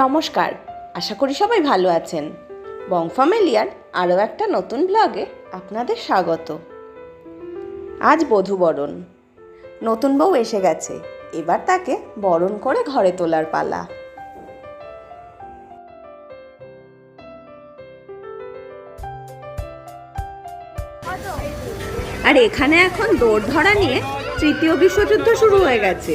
নমস্কার, আশা করি সবাই ভালো আছেন। বং ফ্যামিলিয়ার আরও একটা নতুন ব্লগে আপনাদের স্বাগত। আজ বধূবরণ নতুন বউ এসে গেছে, এবার তাকে বরণ করে ঘরে তোলার পালা। আর এখানে এখন দৌড় ধরা নিয়ে তৃতীয় বিশ্বযুদ্ধ শুরু হয়ে গেছে।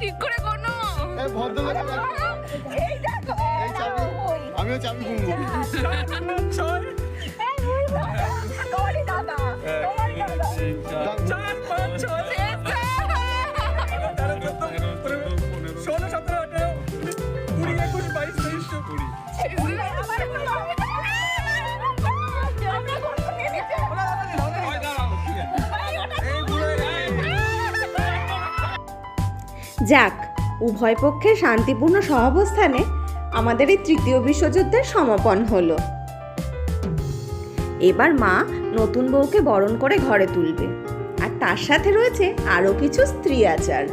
ঠিক করে কোনো আমিও চাবি গুনবো তোমারই দাদা চার পাঁচ ছয় ষোলো সতেরো আঠেরো কুড়ি একুশ বাইশ তেইশ কুড়ি। যাক, উভয় পক্ষের শান্তিপূর্ণ সহাবস্থানে আমাদের এই তৃতীয় বিশ্বযুদ্ধের সমাপন হলো। এবার মা নতুন বউকে বরণ করে ঘরে তুলবে। আর তার সাথে রয়েছে আরও কিছু স্ত্রী আচার।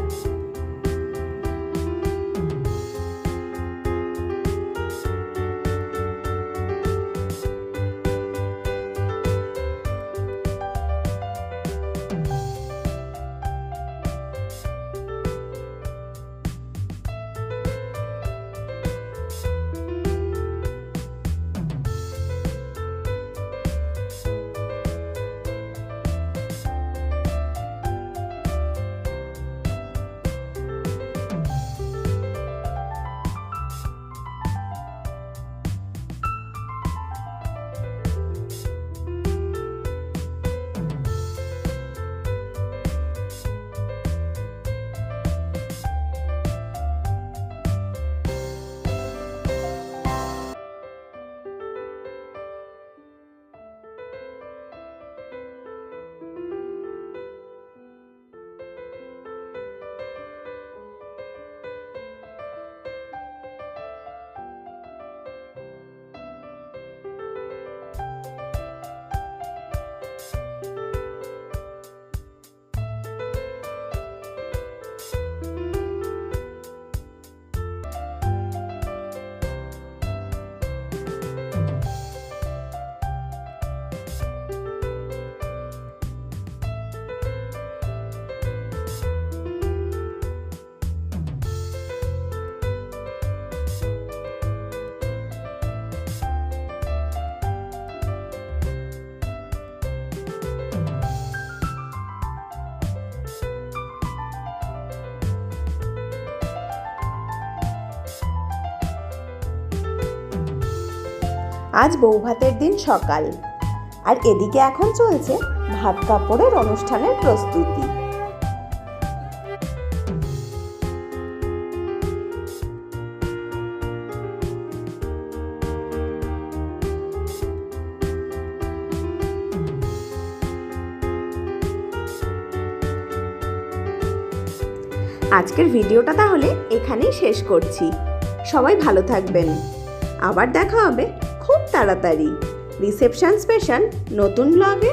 আজ বৌভাতের দিন সকাল। আর এদিকে এখন চলছে ভাত কাপড়ের অনুষ্ঠানের প্রস্তুতি। আজকের ভিডিওটা তাহলে এখানেই শেষ করছি। সবাই ভালো থাকবেন। আবার দেখা হবে তাড়াতাড়ি। রিসেপশন স্পেশাল নতুন ব্লগে